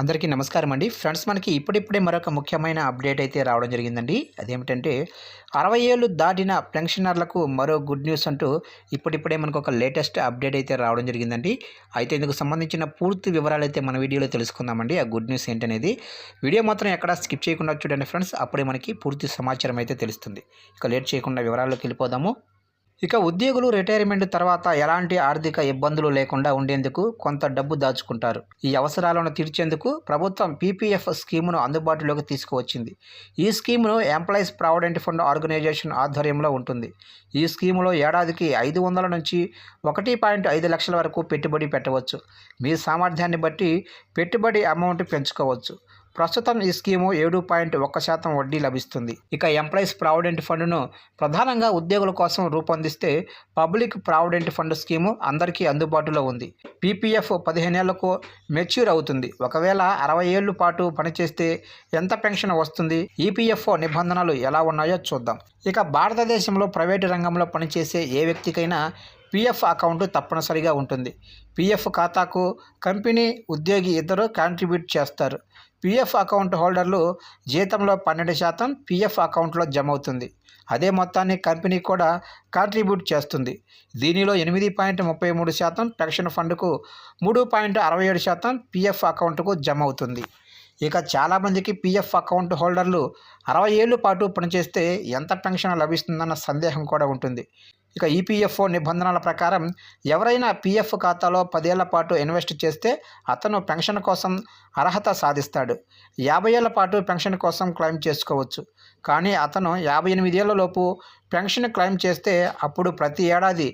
అందరికీ నమస్కారం అండి. ఫ్రెండ్స్ మనకి ఇప్పుడిప్పుడే మరొక ముఖ్యమైన అప్డేట్ అయితే రావడం జరిగిందండి. అదేమిటంటే అరవై ఏళ్ళు దాటిన పెన్షనర్లకు మరో గుడ్ న్యూస్ అంటూ ఇప్పుడిప్పుడే మనకు ఒక లేటెస్ట్ అప్డేట్ అయితే రావడం జరిగిందండి. అయితే ఇందుకు సంబంధించిన పూర్తి వివరాలు అయితే మన వీడియోలో తెలుసుకుందామండి. ఆ గుడ్ న్యూస్ ఏంటనేది? వీడియో మాత్రం ఎక్కడ స్కిప్ చేయకుండా చూడండి ఫ్రెండ్స్. అప్పుడే మనకి పూర్తి సమాచారం అయితే తెలుస్తుంది. ఇక లేట్ చేయకుండా వివరాల్లోకి వెళ్ళిపోదాము. ఇక ఉద్యోగులు రిటైర్మెంట్ తర్వాత ఎలాంటి ఆర్థిక ఇబ్బందులు లేకుండా ఉండేందుకు కొంత డబ్బు దాచుకుంటారు. ఈ అవసరాలను తీర్చేందుకు ప్రభుత్వం పీపీఎఫ్ స్కీమును అందుబాటులోకి తీసుకువచ్చింది. ఈ స్కీమును ఎంప్లాయీస్ ప్రావిడెంట్ ఫండ్ ఆర్గనైజేషన్ ఆధ్వర్యంలో ఉంటుంది. ఈ స్కీములో ఏడాదికి ఐదు వందల నుంచి ఒకటి పాయింట్ ఐదు లక్షల వరకు పెట్టుబడి పెట్టవచ్చు. మీ సామర్థ్యాన్ని బట్టి పెట్టుబడి అమౌంట్ పెంచుకోవచ్చు. ప్రస్తుతం ఈ స్కీము ఏడు పాయింట్ ఒక్క శాతం వడ్డీ లభిస్తుంది. ఇక ఎంప్లాయీస్ ప్రావిడెంట్ ఫండ్ను ప్రధానంగా ఉద్యోగుల కోసం రూపొందిస్తే పబ్లిక్ ప్రావిడెంట్ ఫండ్ స్కీము అందరికీ అందుబాటులో ఉంది. పీపీఎఫ్ పదిహేనేళ్ళకు మెచ్యూర్ అవుతుంది. ఒకవేళ అరవై ఏళ్ళు పాటు పనిచేస్తే ఎంత పెన్షన్ వస్తుంది? ఈపీఎఫ్ఓ నిబంధనలు ఎలా ఉన్నాయో చూద్దాం. ఇక భారతదేశంలో ప్రైవేటు రంగంలో పనిచేసే ఏ వ్యక్తికైనా పీఎఫ్ అకౌంట్ తప్పనిసరిగా ఉంటుంది. పీఎఫ్ ఖాతాకు కంపెనీ ఉద్యోగి ఇద్దరు కాంట్రిబ్యూట్ చేస్తారు. పీఎఫ్ అకౌంట్ హోల్డర్లు జీతంలో పన్నెండు శాతం పీఎఫ్ అకౌంట్లో జమ అవుతుంది అదే మొత్తాన్ని కంపెనీ కూడా కాంట్రిబ్యూట్ చేస్తుంది. దీనిలో ఎనిమిది పాయింట్ ముప్పై మూడు శాతం పెన్షన్ ఫండ్కు మూడు పాయింట్ అరవై ఏడు శాతం పీఎఫ్ అకౌంట్కు జమ అవుతుంది ఇక చాలామందికి పీఎఫ్ అకౌంట్ హోల్డర్లు అరవై ఏళ్ళ పాటు పనిచేస్తే ఎంత పెన్షన్ లభిస్తుందన్న సందేహం కూడా ఉంటుంది. ఇక ఈపీఎఫ్ఓ నిబంధనల ప్రకారం ఎవరైనా పీఎఫ్ ఖాతాలో పదేళ్ళ పాటు ఇన్వెస్ట్ చేస్తే అతను పెన్షన్ కోసం అర్హత సాధిస్తాడు. యాభై ఏళ్ళ పాటు పెన్షన్ కోసం క్లెయిమ్ చేసుకోవచ్చు. కానీ అతను యాభై ఎనిమిదేళ్ళ లోపు పెన్షన్ క్లెయిమ్ చేస్తే అప్పుడు ప్రతి ఏడాది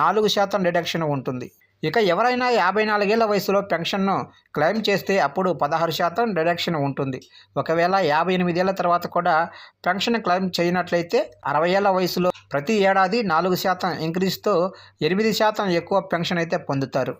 నాలుగు శాతం డిడక్షన్ ఉంటుంది. ఇక ఎవరైనా యాభై నాలుగేళ్ళ వయసులో పెన్షన్ను క్లెయిమ్ చేస్తే అప్పుడు పదహారు శాతం డిడక్షన్ ఉంటుంది. ఒకవేళ యాభై ఎనిమిదేళ్ళ తర్వాత కూడా పెన్షన్ క్లెయిమ్ చేయనట్లయితే అరవై ఏళ్ళ వయసులో ప్రతి ఏడాది నాలుగు శాతం ఇంక్రీజ్తో ఎనిమిది శాతం ఎక్కువ పెన్షన్ అయితే పొందుతారు.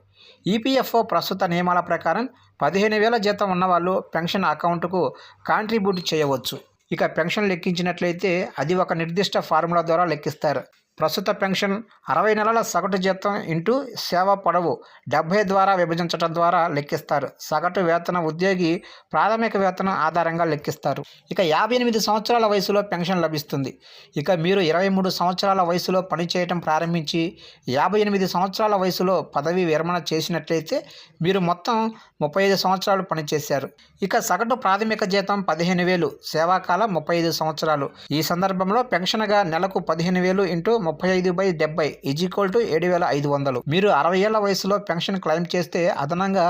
ఈపీఎఫ్ఓ ప్రస్తుత నియమాల ప్రకారం పదిహేను వేల జీతం ఉన్నవాళ్ళు పెన్షన్ అకౌంట్కు కాంట్రిబ్యూట్ చేయవచ్చు. ఇక పెన్షన్ లెక్కించినట్లయితే అది ఒక నిర్దిష్ట ఫార్ములా ద్వారా లెక్కిస్తారు. ప్రస్తుత పెన్షన్ అరవై నెలల సగటు జీతం ఇంటూ సేవ పొడవు డెబ్బై ద్వారా విభజించడం ద్వారా లెక్కిస్తారు. సగటు వేతన ఉద్యోగి ప్రాథమిక వేతనం ఆధారంగా లెక్కిస్తారు. ఇక యాభై ఎనిమిది సంవత్సరాల వయసులో పెన్షన్ లభిస్తుంది. ఇక మీరు ఇరవై మూడు సంవత్సరాల వయసులో పనిచేయటం ప్రారంభించి యాభై ఎనిమిది సంవత్సరాల వయసులో పదవి విరమణ చేసినట్లయితే మీరు మొత్తం ముప్పై ఐదు సంవత్సరాలు పనిచేశారు ఇక సగటు ప్రాథమిక జీతం పదిహేను వేలు సేవాకాలం ముప్పై ఐదు సంవత్సరాలు. ఈ సందర్భంలో పెన్షన్గా నెలకు పదిహేను వేలు ఇంటూ ముప్పై ఐదు బై డెబ్బై ఈజ్ ఈక్వల్ టు ఏడు వేల ఐదు వందలు. మీరు అరవై ఏళ్ళ వయసులో పెన్షన్ క్లెయిమ్ చేస్తే అదనంగా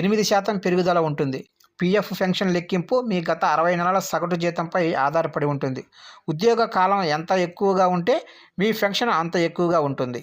ఎనిమిది శాతం పెరుగుదల ఉంటుంది. పీఎఫ్ పెన్షన్ లెక్కింపు మీ గత అరవై నెలల సగటు జీతంపై ఆధారపడి ఉంటుంది. ఉద్యోగ కాలం ఎంత ఎక్కువగా ఉంటే మీ పెన్షన్ అంత ఎక్కువగా ఉంటుంది.